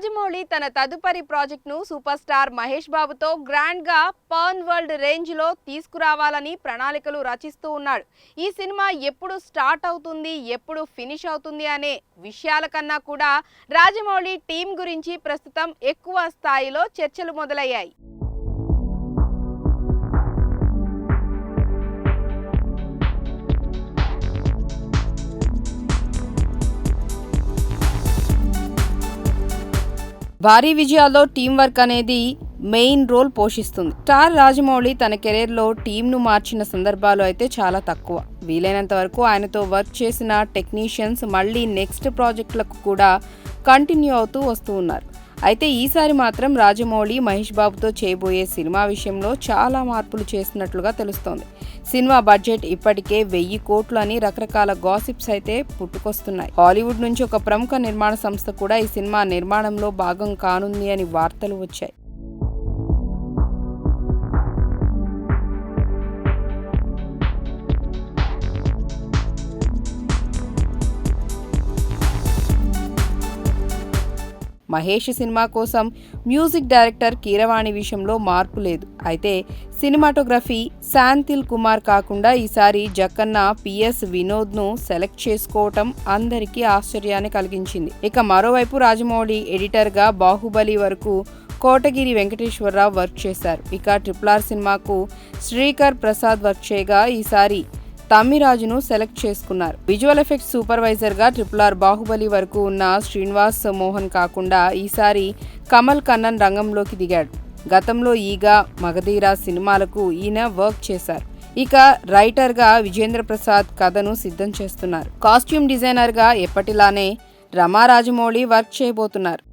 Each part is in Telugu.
రాజమౌళి తన తదుపరి ప్రాజెక్ట్ను సూపర్ స్టార్ మహేష్ బాబుతో గ్రాండ్గా పర్న్ వరల్డ్ రేంజ్లో తీసుకురావాలని ప్రణాళికలు రచిస్తూ ఉన్నాడు. ఈ సినిమా ఎప్పుడు స్టార్ట్ అవుతుంది ఎప్పుడు ఫినిష్ అవుతుంది అనే విషయాల కన్నా కూడా రాజమౌళి టీం గురించి ప్రస్తుతం ఎక్కువ స్థాయిలో చర్చలు మొదలయ్యాయి. భారీ విజయాల్లో టీం వర్క్ అనేది మెయిన్ రోల్ పోషిస్తుంది. స్టార్ రాజమౌళి తన కెరీర్లో టీంను మార్చిన సందర్భాలు అయితే చాలా తక్కువ. వీలైనంత వరకు ఆయనతో వర్క్ చేసిన టెక్నీషియన్స్ మళ్ళీ నెక్స్ట్ ప్రాజెక్టులకు కూడా కంటిన్యూ అవుతూ వస్తూ ఉన్నారు. అయితే ఈసారి మాత్రం రాజమౌళి మహేష్ బాబుతో చేయబోయే సినిమా విషయంలో చాలా మార్పులు చేస్తున్నట్లుగా తెలుస్తోంది. సినిమా బడ్జెట్ ఇప్పటికే వెయ్యి కోట్లు అని రకరకాల గాసిప్స్ అయితే పుట్టుకొస్తున్నాయి. హాలీవుడ్ నుంచి ఒక ప్రముఖ నిర్మాణ సంస్థ కూడా ఈ సినిమా నిర్మాణంలో భాగం కానుంది అని వార్తలు వచ్చాయి. మహేష్ సినిమా కోసం మ్యూజిక్ డైరెక్టర్ కీరవాణి విషయంలో మార్పు లేదు. అయితే సినిమాటోగ్రఫీ శాంతిల్ కుమార్ కాకుండా ఈసారి జక్కన్న పిఎస్ వినోద్ను సెలెక్ట్ చేసుకోవటం అందరికీ ఆశ్చర్యాన్ని కలిగించింది. ఇక మరోవైపు రాజమౌళి ఎడిటర్గా బాహుబలి వరకు కోటగిరి వెంకటేశ్వరరావు వర్క్ చేశారు. ఇక ట్రిపుల్ ఆర్ సినిమాకు శ్రీకర్ ప్రసాద్ వర్క్ చేయగా ఈసారి తమ్మిరాజును సెలెక్ట్ చేసుకున్నారు. విజువల్ ఎఫెక్ట్స్ సూపర్వైజర్గా ట్రిపుల్ ఆర్ బాహుబలి వరకు ఉన్న శ్రీనివాస్ మోహన్ కాకుండా ఈసారి కమల్ కన్నన్ రంగంలోకి దిగాడు. గతంలో ఈగ మగధీర సినిమాలకు ఈయన వర్క్ చేశారు. ఇక రైటర్గా విజేంద్ర ప్రసాద్ కథను సిద్ధం చేస్తున్నారు. కాస్ట్యూమ్ డిజైనర్గా ఎప్పటిలానే రమా రాజమౌళి వర్క్ చేయబోతున్నారు.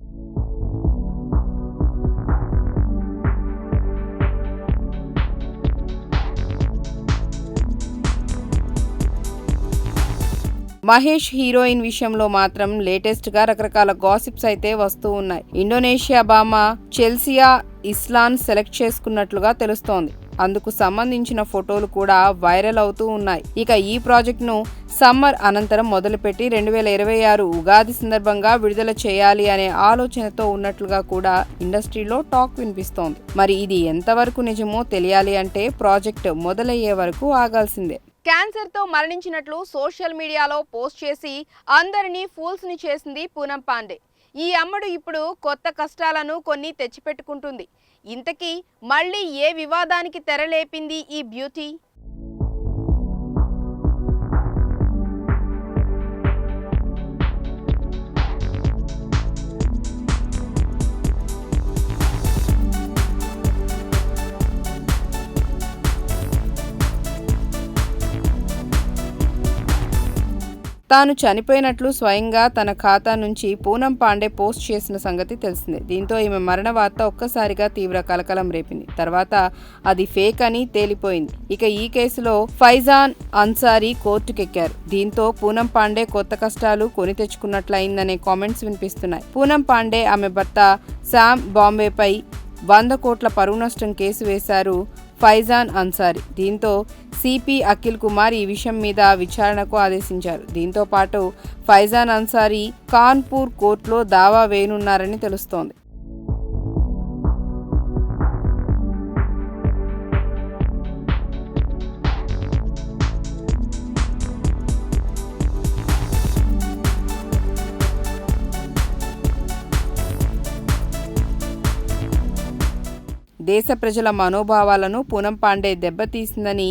మహేష్ హీరోయిన్ విషయంలో మాత్రం లేటెస్ట్గా రకరకాల గాసిప్స్ అయితే వస్తూ ఉన్నాయి. ఇండోనేషియా బామ చెల్సియా ఇస్లాన్ సెలెక్ట్ చేసుకున్నట్లుగా తెలుస్తోంది. అందుకు సంబంధించిన ఫోటోలు కూడా వైరల్ అవుతూ ఉన్నాయి. ఇక ఈ ప్రాజెక్ట్ను సమ్మర్ అనంతరం మొదలుపెట్టి రెండు వేల ఇరవై ఆరు ఉగాది సందర్భంగా విడుదల చేయాలి అనే ఆలోచనతో ఉన్నట్లుగా కూడా ఇండస్ట్రీలో టాక్ వినిపిస్తోంది. మరి ఇది ఎంతవరకు నిజమో తెలియాలి అంటే ప్రాజెక్ట్ మొదలయ్యే వరకు ఆగాల్సిందే. క్యాన్సర్తో మరణించినట్లు సోషల్ మీడియాలో పోస్ట్ చేసి అందరినీ ఫూల్స్ని చేసింది పూనం పాండే. ఈ అమ్మడు ఇప్పుడు కొత్త కష్టాలను కొన్ని తెచ్చిపెట్టుకుంటుంది. ఇంతకీ మళ్ళీ ఏ వివాదానికి తెరలేపింది ఈ బ్యూటీ? తాను చనిపోయినట్లు స్వయంగా తన ఖాతా నుంచి పూనం పాండే పోస్ట్ చేసిన సంగతి తెలిసిందే. దీంతో ఈమె మరణ వార్త ఒక్కసారిగా తీవ్ర కలకలం రేపింది. తర్వాత అది ఫేక్ అని తేలిపోయింది. ఇక ఈ కేసులో ఫైజాన్ అన్సారీ కోర్టుకెక్కారు. దీంతో పూనం పాండే కొత్త కష్టాలు కొని తెచ్చుకున్నట్లయిందనే కామెంట్స్ వినిపిస్తున్నాయి. పూనం పాండే ఆమె భర్త శామ్ బాంబేపై వంద కోట్ల పరువు నష్టం కేసు వేశారు ఫైజాన్ అన్సారీ. దీంతో సిపి అఖిల్ కుమార్ ఈ విషయం మీద విచారణకు ఆదేశించారు. దీంతో పాటు ఫైజాన్ అన్సారీ కాన్పూర్ కోర్టులో దావా వేయనున్నారని తెలుస్తోంది. దేశ ప్రజల మనోభావాలను పూనం పాండే దెబ్బతీసిందని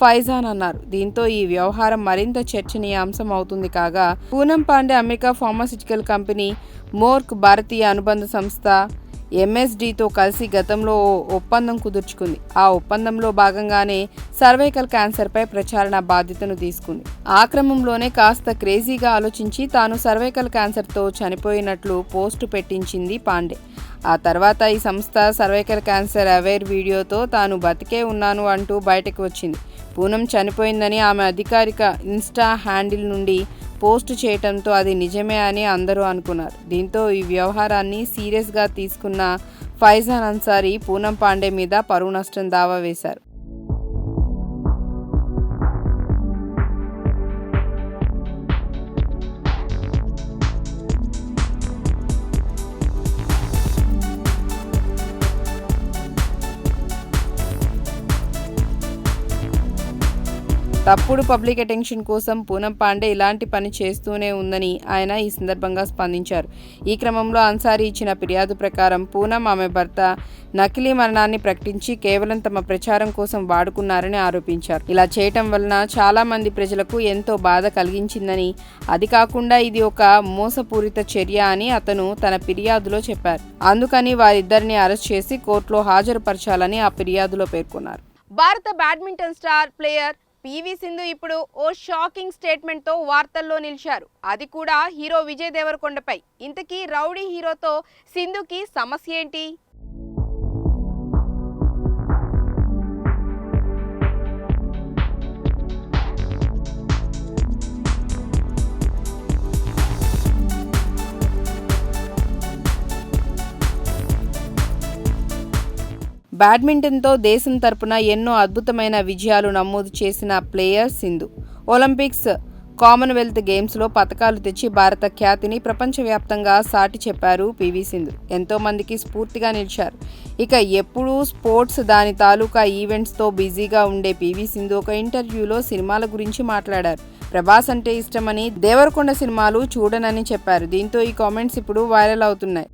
ఫైజాన్ అన్నారు. దీంతో ఈ వ్యవహారం మరింత చర్చనీయాంశం అవుతుంది కాగా Poonam Pandey America pharmaceutical company Merck భారతీయ అనుబంధ సంస్థ ఎంఎస్డితో కలిసి గతంలో ఓ ఒప్పందం కుదుర్చుకుంది. ఆ ఒప్పందంలో భాగంగానే సర్వైకల్ క్యాన్సర్పై ప్రచారణ బాధ్యతను తీసుకుంది. ఆ క్రమంలోనే కాస్త క్రేజీగా ఆలోచించి తాను సర్వైకల్ క్యాన్సర్తో చనిపోయినట్లు పోస్టు పెట్టించింది పాండే. ఆ తర్వాత ఈ సంస్థ సర్వైకల్ క్యాన్సర్ అవేర్ వీడియోతో తాను బతికే ఉన్నాను అంటూ బయటకు వచ్చింది. పూనం చనిపోయిందని ఆమె అధికారిక ఇన్స్టా హ్యాండిల్ నుండి పోస్ట్ చేయటంతో అది నిజమే అని అందరూ అనుకున్నారు. దీంతో ఈ వ్యవహారాన్ని సీరియస్గా తీసుకున్న ఫైజాన్ అన్సారీ పూనం పాండే మీద పరువు నష్టం దావా వేశారు. తప్పుడు పబ్లిక్ అటెన్షన్ కోసం పూనం పాండే ఇలాంటి పని చేస్తూనే ఉందని ఆయన ఈ సందర్భంగా స్పందించారు. ఈ క్రమంలో అన్సారీ ఇచ్చిన ఫిర్యాదు ప్రకారం పూనం ఆమె భర్త నకిలీ మరణాన్ని ప్రకటించి కేవలం తమ ప్రచారం కోసం వాడుకున్నారని ఆరోపించారు. ఇలా చేయటం వలన చాలా మంది ప్రజలకు ఎంతో బాధ కలిగించిందని అది కాకుండా ఇది ఒక మోసపూరిత చర్య అని అతను తన ఫిర్యాదులో చెప్పారు. అందుకని వారిద్దరిని అరెస్ట్ చేసి కోర్టులో హాజరుపరచాలని ఆ ఫిర్యాదులో పేర్కొన్నారు. భారత badminton star player PV Sindhu ఇప్పుడు ఓ షాకింగ్ స్టేట్మెంట్తో వార్తల్లో నిలిచారు. అది కూడా హీరో విజయ్ దేవరకొండపై. ఇంతకీ రౌడీ హీరోతో సింధుకి సమస్య ఏంటి? బ్యాడ్మింటన్తో దేశం తరపున ఎన్నో అద్భుతమైన విజయాలు నమోదు చేసిన ప్లేయర్ సింధు. ఒలింపిక్స్ కామన్వెల్త్ గేమ్స్లో పతకాలు తెచ్చి భారత ఖ్యాతిని ప్రపంచవ్యాప్తంగా సాటి చెప్పారు పివి సింధు. ఎంతోమందికి స్ఫూర్తిగా నిలిచారు. ఇక ఎప్పుడూ స్పోర్ట్స్ దాని తాలూకా ఈవెంట్స్తో బిజీగా ఉండే పివి సింధు ఒక ఇంటర్వ్యూలో సినిమాల గురించి మాట్లాడారు. ప్రభాస్ అంటే ఇష్టమని దేవరకొండ సినిమాలు చూడనని చెప్పారు. దీంతో ఈ కామెంట్స్ ఇప్పుడు వైరల్ అవుతున్నాయి.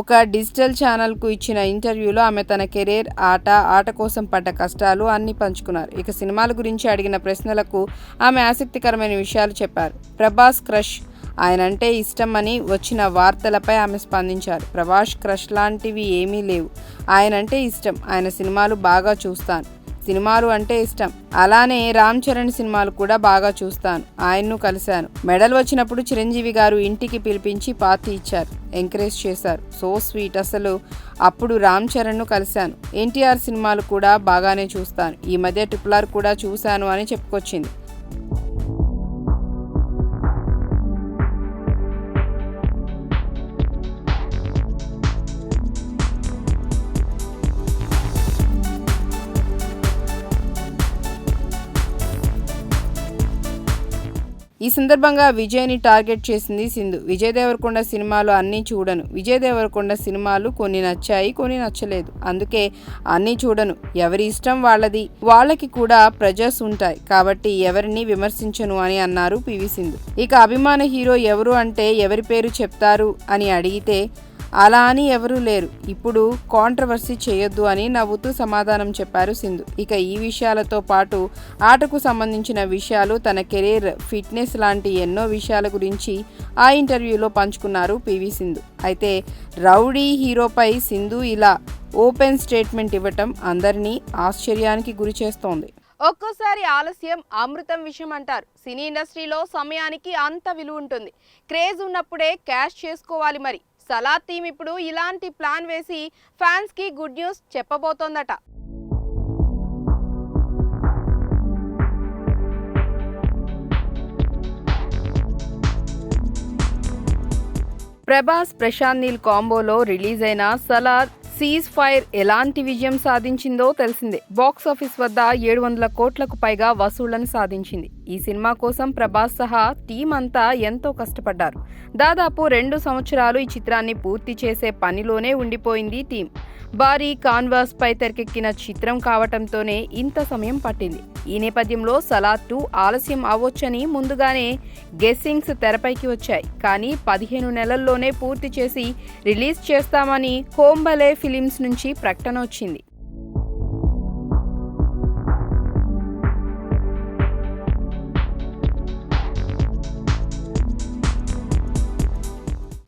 ఒక డిజిటల్ ఛానల్కు ఇచ్చిన ఇంటర్వ్యూలో ఆమె తన కెరీర్ ఆట ఆట కోసం పడ్డ కష్టాలు అన్ని పంచుకున్నారు. ఇక సినిమాల గురించి అడిగిన ప్రశ్నలకు ఆమె ఆసక్తికరమైన విషయాలు చెప్పారు. ప్రభాస్ క్రష్ ఆయన అంటే ఇష్టం అని వచ్చిన వార్తలపై ఆమె స్పందించారు. ప్రభాస్ క్రష్ లాంటివి ఏమీ లేవు. ఆయన అంటే ఇష్టం. ఆయన సినిమాలు బాగా చూస్తాను. సినిమాలు అంటే ఇష్టం. అలానే రామ్ చరణ్ సినిమాలు కూడా బాగా చూస్తాను. ఆయన్ను కలిశాను. మెడల్ వచ్చినప్పుడు చిరంజీవి గారు ఇంటికి పిలిపించి పార్టీ ఇచ్చారు. ఎంకరేజ్ చేశారు. సో స్వీట్ అసలు. అప్పుడు రామ్ చరణ్ను కలిశాను. ఎన్టీఆర్ సినిమాలు కూడా బాగానే చూస్తాను. ఈ మధ్య ట్రిపుల్ ఆర్ కూడా చూశాను అని చెప్పుకొచ్చింది. ఈ సందర్భంగా విజయ్ని టార్గెట్ చేసింది సింధు. విజయ్ దేవరకొండ సినిమాలు అన్నీ చూడను. విజయ్ దేవరకొండ సినిమాలు కొన్ని నచ్చాయి కొన్ని నచ్చలేదు. అందుకే అన్నీ చూడను. ఎవరి ఇష్టం వాళ్ళది. వాళ్ళకి కూడా ప్రజర్స్ ఉంటాయి. కాబట్టి ఎవరిని విమర్శించను అని అన్నారు పివి సింధు. ఇక అభిమాన హీరో ఎవరు అంటే ఎవరి పేరు చెప్తారు అని అడిగితే అలా అని ఎవరూ లేరు. ఇప్పుడు కాంట్రవర్సీ చేయొద్దు అని నవ్వుతూ సమాధానం చెప్పారు సింధు. ఇక ఈ విషయాలతో పాటు ఆటకు సంబంధించిన విషయాలు తన కెరీర్ ఫిట్నెస్ లాంటి ఎన్నో విషయాల గురించి ఆ ఇంటర్వ్యూలో పంచుకున్నారు పివి సింధు. అయితే రౌడీ హీరోపై సింధు ఇలా ఓపెన్ స్టేట్మెంట్ ఇవ్వటం అందరినీ ఆశ్చర్యానికి గురి చేస్తోంది. ఒక్కోసారి ఆలస్యం అమృతం విషయం అంటారు. సినీ ఇండస్ట్రీలో సమయానికి అంత విలువ ఉంటుంది. క్రేజ్ ఉన్నప్పుడే క్యాష్ చేసుకోవాలి మరి. సలా టీం ఇప్పుడు ఇలాంటి ప్లాన్ వేసి ఫ్యాన్స్కి గుడ్ న్యూస్ చెప్పబోతోందట. ప్రభాస్ ప్రశాంత్ నీల్ కాంబోలో రిలీజ్ అయిన సలార్ సీజ్ ఫైర్ ఎలాంటి విజయం సాధించిందో తెలిసిందే. బాక్స్ ఆఫీస్ వద్ద ఏడు వందల కోట్లకు పైగా వసూళ్ళను సాధించింది. ఈ సినిమా కోసం ప్రభాస్ సహా టీం అంతా ఎంతో కష్టపడ్డారు. దాదాపు రెండు సంవత్సరాలు ఈ చిత్రాన్ని పూర్తి చేసే పనిలోనే ఉండిపోయింది టీం భారీ కాన్వాస్ పై తెరకెక్కిన చిత్రం కావటంతోనే ఇంత సమయం పట్టింది. ఈ నేపథ్యంలో సలార్ టూ ఆలస్యం అవ్వొచ్చని ముందుగానే గెస్సింగ్స్ తెరపైకి వచ్చాయి. కానీ పదిహేను నెలల్లోనే పూర్తి చేసి రిలీజ్ చేస్తామని కోంబలే ఫిలిమ్స్ నుంచి ప్రకటన వచ్చింది.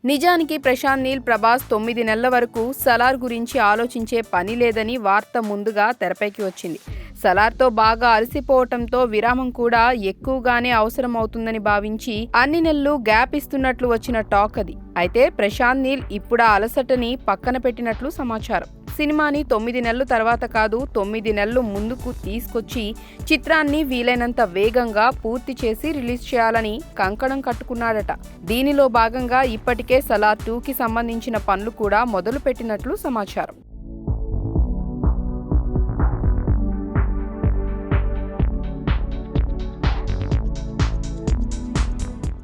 నిజానికి ప్రశాంత్ నీల్ ప్రభాస్ తొమ్మిది నెలల వరకు సలార్ గురించి ఆలోచించే పని లేదని వార్త ముందుగా తెరపైకి వచ్చింది. సలార్తో బాగా అలసిపోవటంతో విరామం కూడా ఎక్కువగానే అవసరమవుతుందని భావించి అన్ని నెలలు గ్యాప్ ఇస్తున్నట్లు వచ్చిన టాక్ అది. అయితే ప్రశాంత్ నీల్ ఇప్పుడు ఆ అలసటని పక్కన పెట్టినట్లు సమాచారం. సినిమాని తొమ్మిది నెలల తర్వాత కాదు తొమ్మిది నెలలు ముందుకు తీసుకొచ్చి చిత్రాన్ని వీలైనంత వేగంగా పూర్తి చేసి రిలీజ్ చేయాలని కంకణం కట్టుకున్నాడట. దీనిలో భాగంగా ఇప్పటికే సలార్ టూకి సంబంధించిన పనులు కూడా మొదలు పెట్టినట్లు సమాచారం.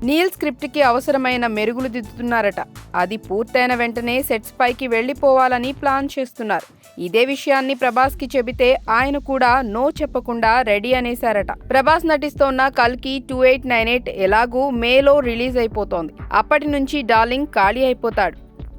నీల్ స్క్రిప్ట్కి అవసరమైన మెరుగులు దిద్దుతున్నారట. అది పూర్తయిన వెంటనే సెట్స్ పైకి వెళ్ళిపోవాలని ప్లాన్ చేస్తున్నారు. ఇదే విషయాన్ని ప్రభాస్కి చెబితే ఆయన కూడా నో చెప్పకుండా రెడీ అనేశారట. ప్రభాస్ నటిస్తోన్న కల్కి టూ ఎయిట్ నైన్ ఎయిట్ ఎలాగూ మేలో రిలీజ్ అయిపోతోంది. అప్పటి నుంచి డార్లింగ్ ఖాళీ అయిపోతాడు.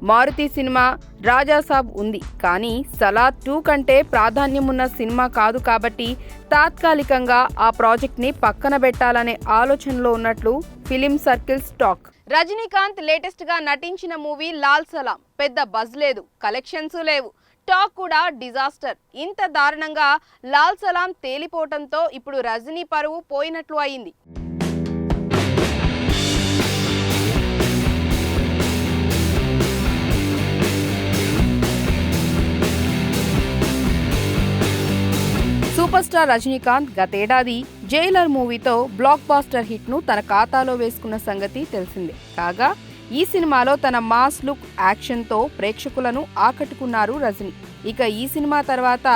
మారుతి సినిమా రాజాసాబ్ ఉంది. కానీ సలార్ టూ కంటే ప్రాధాన్యమున్న సినిమా కాదు కాబట్టి తాత్కాలికంగా ఆ ప్రాజెక్ట్ని పక్కన పెట్టాలనే ఆలోచనలో ఉన్నట్లు ఫిలిం సర్కిల్స్ టాక్ రజనీకాంత్ లేటెస్ట్గా నటించిన మూవీ లాల్ సలాం. పెద్ద బజ్ లేదు కలెక్షన్స్ లేవు. టాక్ కూడా డిజాస్టర్. ఇంత దారుణంగా లాల్ సలాం తేలిపోవటంతో ఇప్పుడు రజనీ పరువు పోయినట్లు అయింది. సూపర్ స్టార్ రజనీకాంత్ గతేడాది జైలర్ మూవీతో బ్లాక్ బాస్టర్ హిట్ను తన ఖాతాలో వేసుకున్న సంగతి తెలిసిందే. కాగా ఈ సినిమాలో తన మాస్ లుక్ యాక్షన్తో ప్రేక్షకులను ఆకట్టుకున్నారు రజనీ. ఇక ఈ సినిమా తర్వాత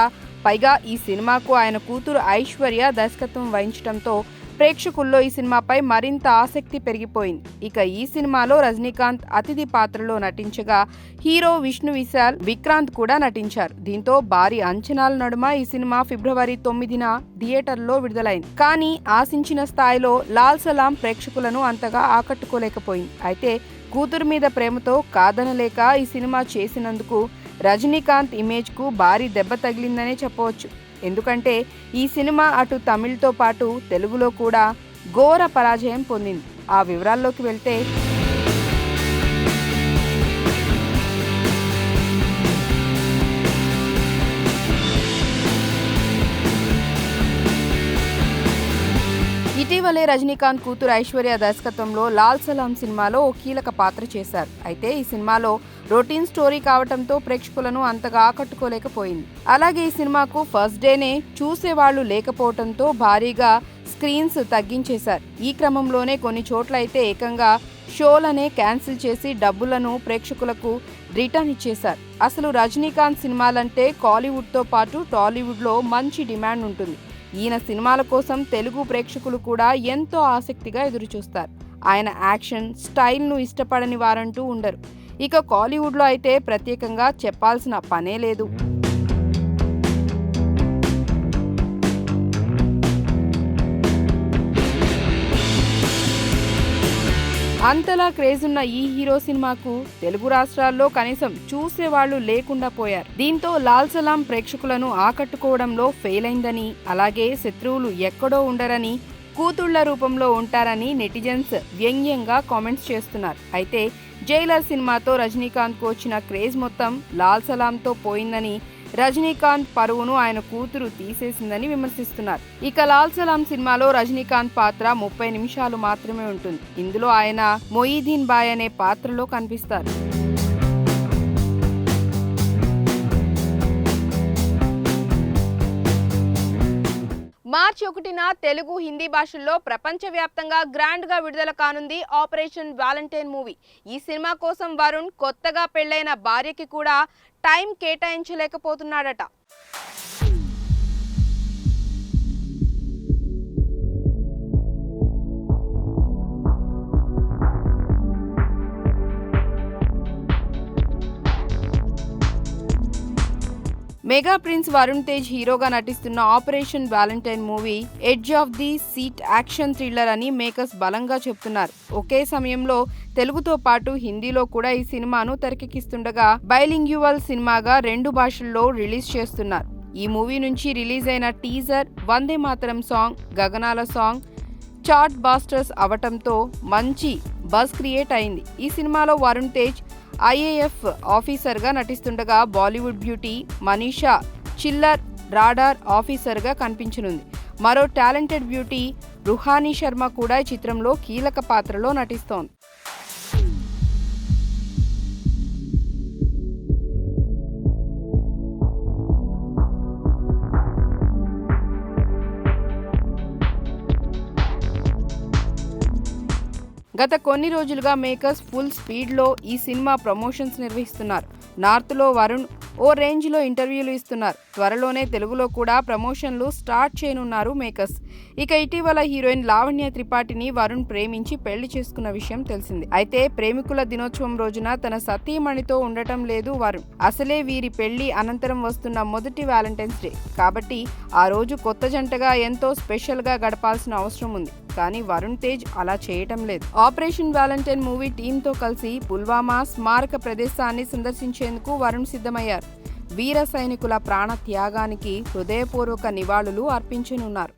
పైగా ఈ సినిమాకు ఆయన కూతురు ఐశ్వర్య దర్శకత్వం వహించడంతో ప్రేక్షకుల్లో ఈ సినిమాపై మరింత ఆసక్తి పెరిగిపోయింది. ఇక ఈ సినిమాలో రజనీకాంత్ అతిథి పాత్రలో నటించగా హీరో విష్ణు విశాల్ విక్రాంత్ కూడా నటించారు. దీంతో భారీ అంచనాల నడుమ ఈ సినిమా ఫిబ్రవరి తొమ్మిదిన థియేటర్లో విడుదలైంది. కానీ ఆశించిన స్థాయిలో లాల్ సలాం ప్రేక్షకులను అంతగా ఆకట్టుకోలేకపోయింది. అయితే కూతురు మీద ప్రేమతో కాదనలేక ఈ సినిమా చేసినందుకు రజనీకాంత్ ఇమేజ్కు భారీ దెబ్బ తగిలిందనే చెప్పవచ్చు. ఎందుకంటే ఈ సినిమా అటు తమిళ్తో పాటు తెలుగులో కూడా ఘోర పరాజయం పొందింది. ఆ వివరాల్లోకి వెళ్తే ఇటీవలే రజనీకాంత్ కూతురు ఐశ్వర్య దర్శకత్వంలో లాల్ సలాం సినిమాలో ఓ కీలక పాత్ర చేశారు. అయితే ఈ సినిమాలో రొటీన్ స్టోరీ కావటంతో ప్రేక్షకులను అంతగా ఆకట్టుకోలేకపోయింది. అలాగే ఈ సినిమాకు ఫస్ట్ డేనే చూసేవాళ్ళు లేకపోవడంతో భారీగా స్క్రీన్స్ తగ్గించేశారు. ఈ క్రమంలోనే కొన్ని చోట్ల అయితే ఏకంగా షోలనే క్యాన్సిల్ చేసి డబ్బులను ప్రేక్షకులకు రిటర్న్ ఇచ్చేశారు. అసలు రజనీకాంత్ సినిమాలంటే కాలీవుడ్తో పాటు టాలీవుడ్లో మంచి డిమాండ్ ఉంటుంది. ఈయన సినిమాల కోసం తెలుగు ప్రేక్షకులు కూడా ఎంతో ఆసక్తిగా ఎదురుచూస్తారు. ఆయన యాక్షన్ స్టైల్ను ఇష్టపడని వారంటూ ఉండరు. ఇక కాలీవుడ్లో అయితే ప్రత్యేకంగా చెప్పాల్సిన పనే లేదు. అంతలా క్రేజ్ ఉన్న ఈ హీరో సినిమాకు తెలుగు రాష్ట్రాల్లో కనీసం చూసేవాళ్ళు లేకుండా పోయారు. దీంతో లాల్ సలాం ప్రేక్షకులను ఆకట్టుకోవడంలో ఫెయిల్ అయిందని అలాగే శత్రువులు ఎక్కడో ఉండరని కూతుళ్ళ రూపంలో ఉంటారని నెటిజన్స్ వ్యంగ్యంగా కామెంట్స్ చేస్తున్నారు. అయితే జైలర్ సినిమాతో రజనీకాంత్కు వచ్చిన క్రేజ్ మొత్తం లాల్ సలాంతో పోయిందని రజనీకాంత్ పరువును ఆయన కూతురు తీసేసిందని విమర్శిస్తున్నారు. ఇక లాల్ సలాం సినిమాలో రజనీకాంత్ పాత్ర ముప్పై నిమిషాలు మాత్రమే ఉంటుంది. ఇందులో ఆయన మొయిదీన్ బాయ్ అనే పాత్రలో కనిపిస్తారు. మార్చి ఒకటిన తెలుగు హిందీ భాషల్లో ప్రపంచవ్యాప్తంగా గ్రాండ్గా విడుదల కానుంది ఆపరేషన్ వ్యాలంటైన్ మూవీ. ఈ సినిమా కోసం వరుణ్ కొత్తగా పెళ్ళైన భార్యకి కూడా టైం కేటాయించలేకపోతున్నాడట. మెగా ప్రిన్స్ వరుణ్ తేజ్ హీరోగా నటిస్తున్న operation Valentine movie edge of the seat action thriller అని మేకర్స్ బలంగా చెప్తున్నారు. ఒకే సమయంలో తెలుగుతో పాటు హిందీలో కూడా ఈ సినిమాను తెరకెక్కిస్తుండగా బైలింగ్యువల్ సినిమాగా రెండు భాషల్లో రిలీజ్ చేస్తున్నారు. ఈ మూవీ నుంచి రిలీజ్ అయిన టీజర్ వందే మాతరం సాంగ్ గగనాల సాంగ్ చార్ట్ బాస్టర్స్ అవటంతో మంచి బజ్ క్రియేట్ అయింది. ఈ సినిమాలో వరుణ్ తేజ్ ఐఏఎఫ్ ఆఫీసర్గా నటిస్తుండగా Bollywood beauty Manisha Chhillar radar ఆఫీసర్గా కనిపించనుంది. మరో టాలెంటెడ్ బ్యూటీ రుహానీ శర్మ కూడా ఈ చిత్రంలో కీలక పాత్రలో నటిస్తోంది. గత కొన్ని రోజులుగా మేకర్స్ ఫుల్ స్పీడ్లో ఈ సినిమా ప్రమోషన్స్ నిర్వహిస్తున్నారు. నార్త్లో వరుణ్ ఓ రేంజ్లో ఇంటర్వ్యూలు ఇస్తున్నారు. త్వరలోనే తెలుగులో కూడా ప్రమోషన్లు స్టార్ట్ చేయనున్నారు మేకర్స్. ఇక ఇటీవల హీరోయిన్ లావణ్య త్రిపాఠిని వరుణ్ ప్రేమించి పెళ్ళి చేసుకున్న విషయం తెలిసింది. అయితే ప్రేమికుల దినోత్సవం రోజున తన సతీమణితో ఉండటం లేదు వరుణ్. అసలే వీరి పెళ్ళి అనంతరం వస్తున్న మొదటి వ్యాలంటైన్స్ డే. కాబట్టి ఆ రోజు కొత్త జంటగా ఎంతో స్పెషల్గా గడపాల్సిన అవసరం ఉంది. కానీ వరుణ్ తేజ్ అలా చేయటం లేదు. ఆపరేషన్ వ్యాలంటైన్ మూవీ టీంతో కలిసి పుల్వామా స్మారక ప్రదేశాన్ని సందర్శించేందుకు వరుణ్ సిద్ధమయ్యారు. వీర సైనికుల ప్రాణ త్యాగానికి హృదయపూర్వక నివాళులు అర్పించనున్నారు.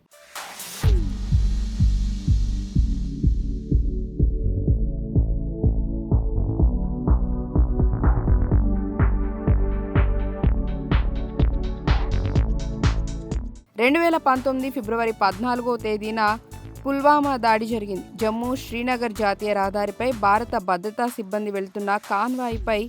రెండు వేల పంతొమ్మిది ఫిబ్రవరి పద్నాలుగో తేదీన పుల్వామా దాడి జరిగింది. జమ్మూ శ్రీనగర్ జాతీయ రహదారిపై భారత భద్రతా సిబ్బంది వెళ్తున్న కాన్వాయ్పై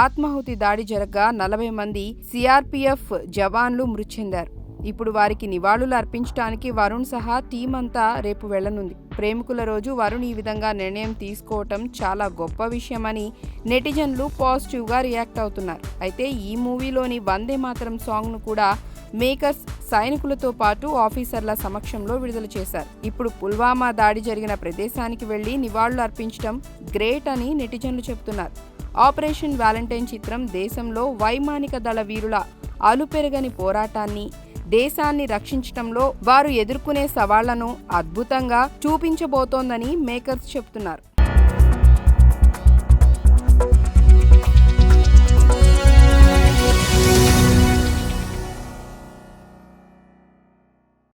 ఆత్మాహుతి దాడి జరగగా నలభై మంది సిఆర్పిఎఫ్ జవాన్లు మృతి చెందారు. ఇప్పుడు వారికి నివాళులు అర్పించడానికి వరుణ్ సహా టీం అంతా రేపు వెళ్ళనుంది ప్రేమికుల రోజు వరుణ్ ఈ విధంగా నిర్ణయం తీసుకోవటం చాలా గొప్ప విషయమని నెటిజన్లు పాజిటివ్గా రియాక్ట్ అవుతున్నారు. అయితే ఈ మూవీలోని వందే మాతరం సాంగ్ను కూడా మేకర్స్ సైనికులతో పాటు ఆఫీసర్ల సమక్షంలో విడుదల చేశారు. ఇప్పుడు పుల్వామా దాడి జరిగిన ప్రదేశానికి వెళ్ళి నివాళులు అర్పించడం గ్రేట్ అని నెటిజన్లు చెబుతున్నారు. ఆపరేషన్ వ్యాలంటైన్ చిత్రం దేశంలో వైమానిక దళ వీరుల అలుపెరగని పోరాటాన్ని దేశాన్ని రక్షించడంలో వారు ఎదుర్కొనే సవాళ్ళను అద్భుతంగా చూపించబోతోందని మేకర్స్ చెబుతున్నారు.